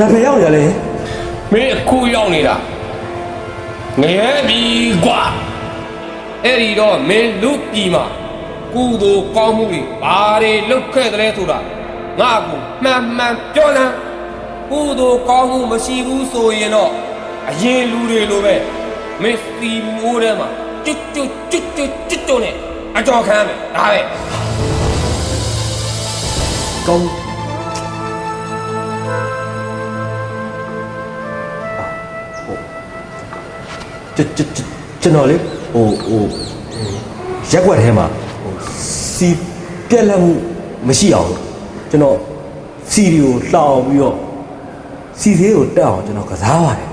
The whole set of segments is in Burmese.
ဒါပဲရောက်နေရလဲမင်းအခုရောက်နေတာငရဲပြီကွာအဲ့ဒီတော့မင်းလူပြည်မှာကုသိုလ်ကောင်းမှုတွေဘာတွေလုပ်ခဲ့တယ်လဲဆိုတာငါ့ကိုမှန်မှန်ပြောလမ်းကုသိုလ်ကောင်းမှုမရှိဘူးဆိုရင်တော့အရင်လူတွေလိုပဲမင်းစီမိုးထဲမှာကျွတ်ကျွတ်ကျွတ်ကျွတ်ကျွတ်ကျွတ်နဲ့အကြော်ခံရမယ်ဒါပဲကောင်း ကျွန်ကျွန်ကျွန်တော်လေဟိုဟိုရက်ွက်ထဲမှာဟိုစီပြက်လက်မှုမရှိအောင်ကျွန်တော်စီဒီကိုလှောင်ပြီးတော့စီသေးကိုတက်အောင်ကျွန်တော်ကစားပါတယ်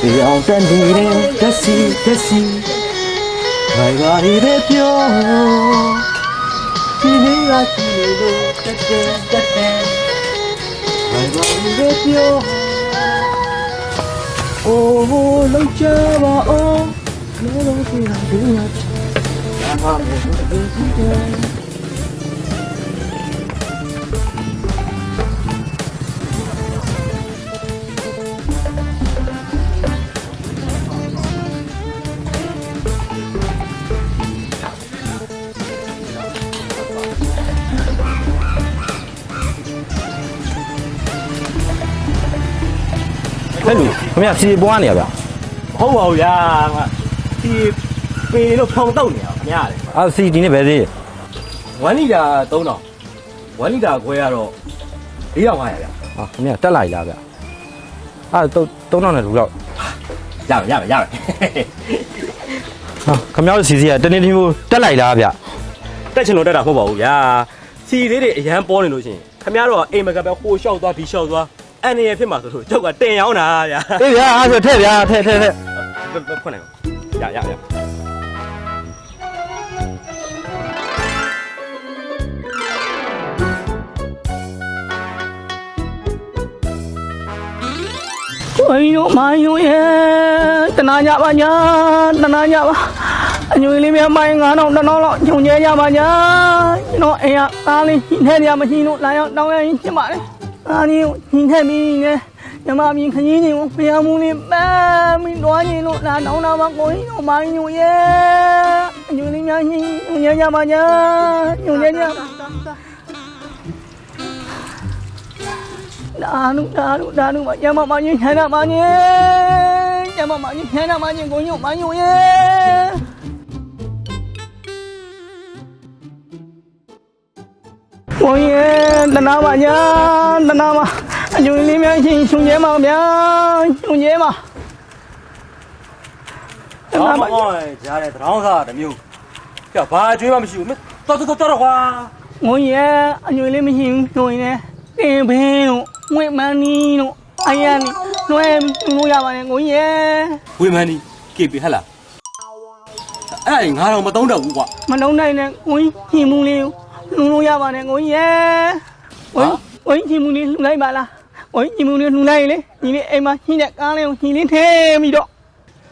ဒီအောင်တန်ဒီတဲ့တက်စီတက်စီဘိုင်ဘာဒီတဲ့ပြောဒီနေ့ကကြည့်လို့တက်တက်တက်တက်ဘိုင်ဘာဒီတဲ့ ပြောအိုးလုံးချပါအောင်လုံးလုံးစီရာဒီရချာဘာမှမဟုတ်ဘူး ဟဲ့လူခင်ဗျာစီပွားနေရဗျာဟုတ်ပါဘူးဗျာငါဒီပေလို့ဖုံတော့နေအောင်ခင်ဗျာလေအာစီဒီနေ့ပဲသေး1လီတာ3000 1လီတာခွဲကတော့4500ဗျာဟာခင်ဗျာတက်လိုက်လားဗျာအာတော့3000နဲ့လူတော့ရပါရပါရပါဟာခင်ဗျားတို့စီစီကတနေ့ချင်းမို့တက်လိုက်လားဗျာတက်ချင်လို့တက်တာမဟုတ်ပါဘူးဗျာစီလေးတွေအရန်ပေါ်နေလို့ရှိရင်ခင်ဗျားတို့ကအိမ်မကပဲဟိုလျှောက်သွားဒီလျှောက်သွား အန်နေရဖြစ်မှာဆိုလို့ကျောက်ကတင်ရောင်းတာဗျာအေးဗျာအားဆိုထည့်ဗျာထည့်ထည့်ထည့်ဖွင့်နိုင်ရရရဝိုင်းတို့မိုင်းတို့ရဲ့တနာကြပါညာတနာကြပါအညွေလေးများမိုင်း9000တနောလောက်ညုံကျဲကြပါညာကျွန်တော်အိမ်ကအားလေးညှိထဲကြမရှိလို့လာရောက်တောင်းရရင်ရှင်းပါလေ အားလေးညှိထဲပြီးနေညမမြင်ခကြီးနေကိုဖျားမှုလေးပန်းပြီးတွားရင်လို့လာတောင်းတာပါကိုင်းတို့မိုင်းတို့ရဲ့အညွေလေးများညှိညုံကျဲကြပါညာညုံကျဲကြဒါနုဒါနုဒါနုမညမမညင်ခံတာမညင်ညမမညင်ခံတာမညင်ကိုညုံမညုံရဲ့ကိုရဲ့ တနာပါညာတနာပါအညွန်လေးများရှင်ရှင်ကျဲပါဗျာရှင်ကျဲပါတတော့နာမပါအော်ကြားတယ်တရောင်းစားတစ်မျိုးပြဘာအကျွေးမှမရှိဘူးမတော်တော်တော်တော့ကွာကိုရဲ့အညွန်လေးမရှိဘူးဆိုရင်လည်းတင်ဘင်းတို့ငွေမန်းနီးတို့အယံနီလွှဲပြီးလို့ရပါတယ်ကိုရဲ့ဝေမန်းဒီကေပီဟဟလာအဲ့ဒါငါတော့မတုံးတော့ဘူးကွာမလုံးနိုင်နဲ့ကိုကြီးချီမှုလေးကိုလှူလို့ရပါတယ်ကိုကြီးရဲ့ ကိုကြီးကိုကြီးချီမှုလေးလှူလိုက်ပါလားကိုကြီးချီမှုလေးလှူလိုက်ရင်လေဒီလေးအိမ်မှာချီတဲ့ကားလေးကိုချီလေးထဲပြီးတော့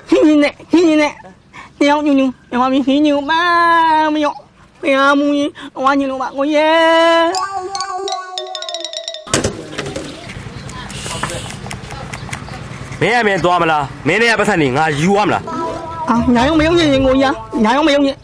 ချီချီနဲ့ချီချီနဲ့တယောက်ညူညူညမမီချီညူမမယောဖျားမှုရင်ဝါညင်လို့ပါကိုကြီးရဲ့မင်းအမင်းသွားမလားမင်းနဲ့ပတ်သက်နေငါယူရမလားအာညာရုံမယုံရင်ကိုကြီးညာရုံမယုံရင်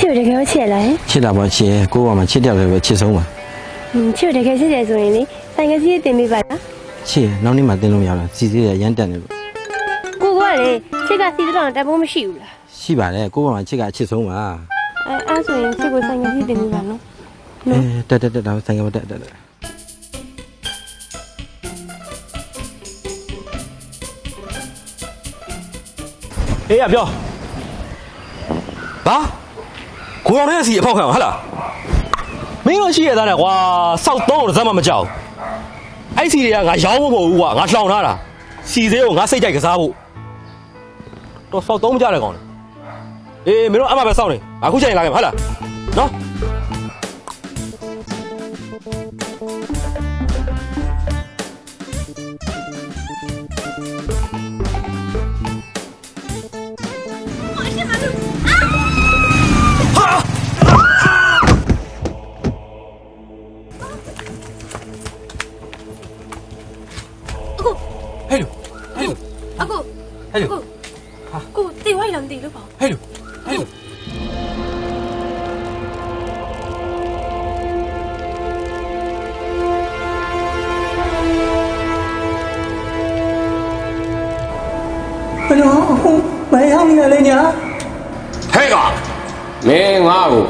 ချစ်ကိုတကယ်ကိုချစ်ရလားဟင်ချစ်တာပေါ့ချစ်ကိုကမှချစ်တယ်လည်းပဲချစ်ဆုံးပါဟင်းချစ်ကိုတကယ်ချစ်တယ်ဆိုရင်လေဆိုင်ကစီးတင်ပေးပါလားချစ်နောက်နေ့မှတင်းလို့မရလားစီစီကရမ်းတက်နေလို့ကိုကိုကလေချစ်ကစီးတော့တက်ဖို့မရှိဘူးလားရှိပါတယ်ကိုကမှချစ်ကအချစ်ဆုံးပါအဲအဲ့ဆိုရင်ချစ်ကိုဆိုင်ကစီးတင်ပေးပါနော်အဲတက်တက်တက်တော့ဆိုင်ကမတက်တက်တက်ဟေးရပြောဘာ ကိုအောင်တဲ့စီအဖောက်ခံဟာလားမင်းတို့ရှိရသားတယ်ကွာစောက်တော့ဇက်မှမကြောက်အဲ့စီတွေကငါရောင်းဖို့မဟုတ်ဘူးကွာငါလှောင်ထားတာစီသေးကိုငါစိတ်ကြိုက်ကစားဖို့တော့စောက်သုံးမကြတဲ့ကောင်လေအေးမင်းတို့အမှပဲစောင့်နေအခုချိန်လာခဲ့မှာဟုတ်လားနော် ဘယ်တော့အခုမရောက်နေရလဲညာဟဲ့ကမင်းငါ့ကို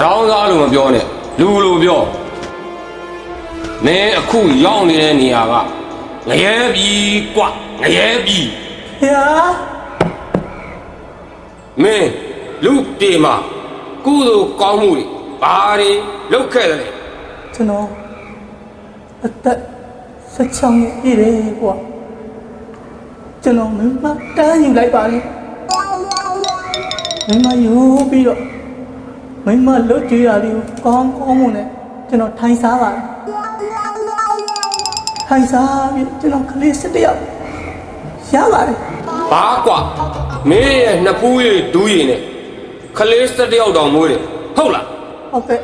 ရောင်းသားလို့မပြောနဲ့လူလို့ပြောမင်းအခုရောက်နေတဲ့နေရာကငရဲပြီကွငရဲပြီဟရာမင်းလူပြေမှာကုသိုလ်ကောင်းမှုတွေဘာတွေလုပ်ခဲ့တယ်လဲကျွန်တော်အသက်ဆက်ချောင်းပြည့်တယ်ကွာ ကျွန်တော်မင်းမတန်းယူလိုက်ပါလေမင်းမယူပြီးတော့မင်းမလွတ်ကြရလေးကိုကောင်းကောင်းမွန်နဲ့ကျွန်တော်ထိုင်စားပါတယ်ထိုင်စားပြီးကျွန်တော်ကလေးစစ်တယောက်ရပါတယ်ဘာကွမင်းရဲ့နှစ်ဖူးရည်ဒူးရည်နဲ့ခလေးစတစ်ယောက်တောင်မွေးတယ်ဟုတ်လားဟုတ်ကဲ့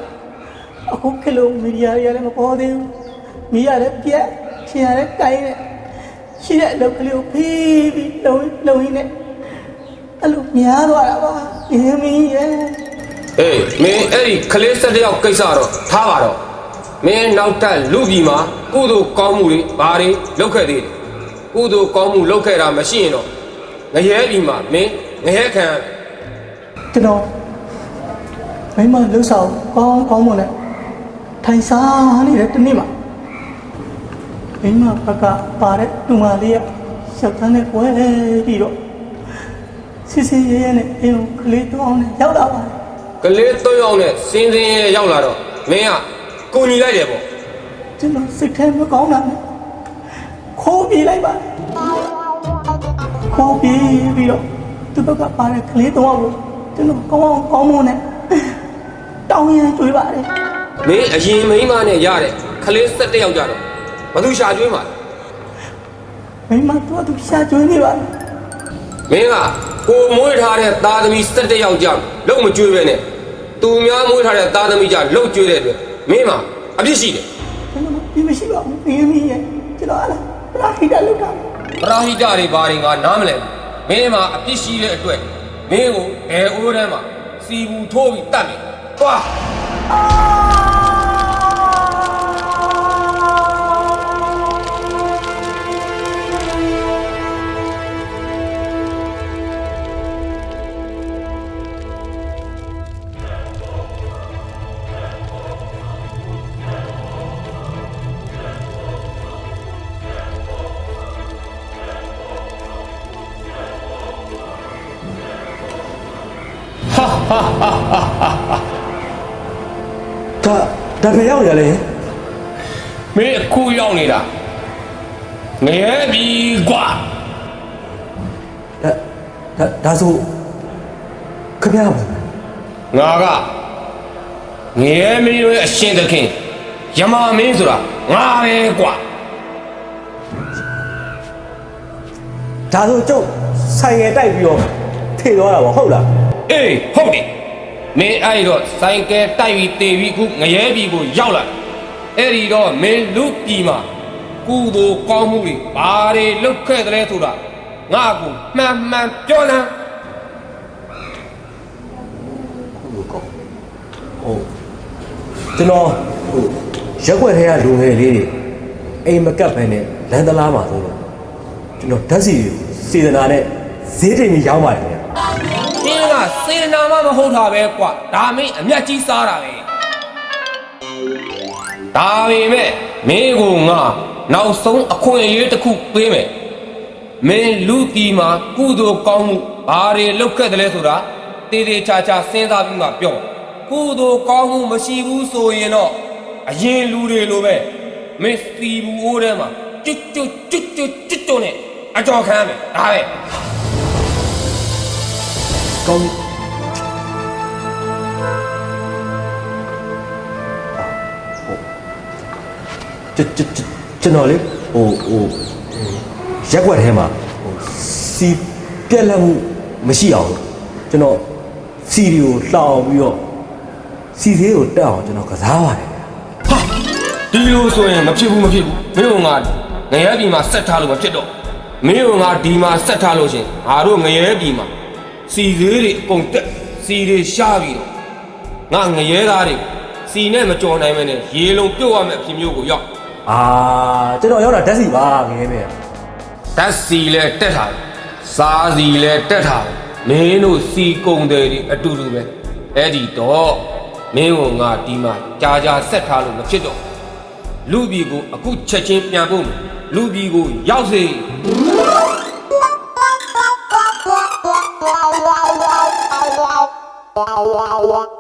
အခုခေတ်လိုမီဒီယာတွေကလည်းမပေါ်သေးဘူးမီးရလည်းပြက်ချင်ရလည်းကိုင်းနဲ့ ရှိတဲ့အလုပ်ကလေးကိုဖိပြီးလုံလုံရင်းနဲ့အဲ့လိုများသွားတာပါအင်းမင်းရဲ့အေးမင်းအဲ့ဒီခလေးစတစ်ယောက်ကိစ္စတော့ထားပါတော့မင်းနောက်တက်လူပြည်မှာကုသိုလ်ကောင်းမှုတွေဘာတွေလုပ်ခဲ့သေးတယ်ကုသိုလ်ကောင်းမှုလုပ်ခဲ့တာမရှိရင်တော့ငရဲပြည်မှာမင်းငရဲခံကျွန်တော်မိမလှုပ်ဆောင်ကောင်းကောင်းမွန်နဲ့ထိုင်စားနေတဲ့တနေ့မှာ မိမဘက်ကပါတဲ့တူမလေးကရှောက်တန်းနဲ့ပွဲပြီးတော့စစ်စစ်ရဲရဲနဲ့အင်းကိုကလေးတောင်းနဲ့ရောက်လာပါတယ်ကလေးသုံးယောက်နဲ့စင်းစင်းရဲရောက်လာတော့မင်းကကိုညီလိုက်တယ်ပေါ့ကျွန်တော်စိတ်ထဲမကောင်းတာနဲ့ခိုးပြေးလိုက်ပါတယ်ခိုးပြေးပြီးတော့သူဘက်ကပါတဲ့ကလေးတော့ကိုကျွန်တော်ကောင်းအောင်ကောင်းမွန်နဲ့တောင်းရန်ကြွေးပါတယ်မင်းအရင်မိန်းမနဲ့ရတဲ့ခလေးစတစ်ယောက်ကြတော့ ဘသူရှာကျွေးမှာလဲမိမတို့သူရှာကြွေးနေပါတယ်မင်းကကိုမွေးထားတဲ့သားသမီးစတစ်ယောက်ကြောင့်လုံမကျွေးပဲနဲ့သူများမွေးထားတဲ့သားသမီးကြောင့်လုံကျွေးတဲ့အတွက်မင်းမှာအပြစ်ရှိတယ်ကျွန်တော်ဒီမရှိပါဘူးအင်းမင်းရဲ့ကျွန်တော်အလားပရာဟိတလောက်တာပရာဟိတတွေဘာတွေငါနားမလဲဘူးမင်းမှာအပြစ်ရှိတဲ့အတွက်မင်းကိုဘယ်အိုးထဲမှာစီဘူးထိုးပြီးတတ်မယ်သွား ဒါဒါပဲရောက်နေရလဲမင်းအခုရောက်နေတာငရဲပြီကွာဒါဒါဒါဆိုခမရပါငါကငရဲမင်းတို့ရဲ့အရှင်သခင်ယမမင်းဆိုတာငါပဲကွာဒါဆိုကျုပ်ဆိုင်ရတိုက်ပြီးတော့ထေသွားတာပေါ့ဟုတ်လားအေးဟုတ်တယ် မင်းအဲ့ဒီတော့ဆိုင်ကဲတိုက်ပြီးတေပြီးခုငရဲပြီကိုရောက်လာတယ်အဲ့ဒီတော့မင်းလူပြည်မှာကုသိုလ်ကောင်းမှုတွေဘာတွေလုပ်ခဲ့တယ်လဲဆိုတာငါကူမှန်မှန်ပြောလမ်းဟုတ်ကျွန်တော်ဟိုရက်ွက်ထဲကလူငယ်လေးတွေအိမ်မကပ်ပဲနဲ့လမ်းသလားမှာဆိုတော့ကျွန်တော်ဓာတ်စီစေတနာနဲ့ဈေးတင်ကြီးရောင်းပါတယ်ခင်ဗျာရှင်းက စေတနာမှမဟုတ်တာပဲကွာဒါမင်းအမျက်ကြီးစားတာပဲဒါပေမဲ့မင်းကိုငါနောက်ဆုံးအခွင့်အရေးတစ်ခုပေးမယ်မင်းလူတီမှာကုသိုလ်ကောင်းမှုဘာတွေလုပ်ခဲ့တယ်လဲဆိုတာတေးသေးချာချာစဉ်းစားပြီးမှပြောကုသိုလ်ကောင်းမှုမရှိဘူးဆိုရင်တော့အရင်လူတွေလိုပဲမင်းစီဘူးအိုးထဲမှာကျွတ်ကျွတ်ကျွတ်ကျွတ်ကျွတ်ကျွတ်နဲ့အကြော်ခံရမယ်ဒါပဲ ကောင်းကျွန်ကျွန်ကျွန်တော်လေဟိုဟိုရက်ွက်ထဲမှာဟိုစီပြက်လက်မှုမရှိအောင်ကျွန်တော်စီဒီကိုလှောင်ပြီးတော့စီသေးကိုတက်အောင်ကျွန်တော်ကစားပါတယ်ဟာဒီလိုဆိုရင်မဖြစ်ဘူးမဖြစ်ဘူးမင်းတို့ငါငရဲပြည်မှာဆက်ထားလို့မဖြစ်တော့မင်းတို့ငါဒီမှာဆက်ထားလို့ရှရင်ငါတို့ငရဲပြည်မှာ စီသေးတွေအကုန်တက်စီတွေရှားပြီးတော့ငါငရဲသားတွေစီနဲ့မကြော်နိုင်မနဲ့ရေလုံးပြုတ်ရမယ့်အဖြစ်မျိုးကိုရောက်အာကျွန်တော်ရောက်တာဓာတ်စီပါငယ်မဲ့ဓာတ်စီလဲတက်ထားတယ်စားစီလဲတက်ထားတယ်မင်းတို့စီကုံတယ်တွေအတူတူပဲအဲ့ဒီတော့မင်းတို့ငါဒီမှာကြာကြာဆက်ထားလို့မဖြစ်တော့လူပြည်ကိုအခုချက်ချင်းပြန်ဖို့မယ်လူပြည်ကိုရောက်စေ wow, wow, wow.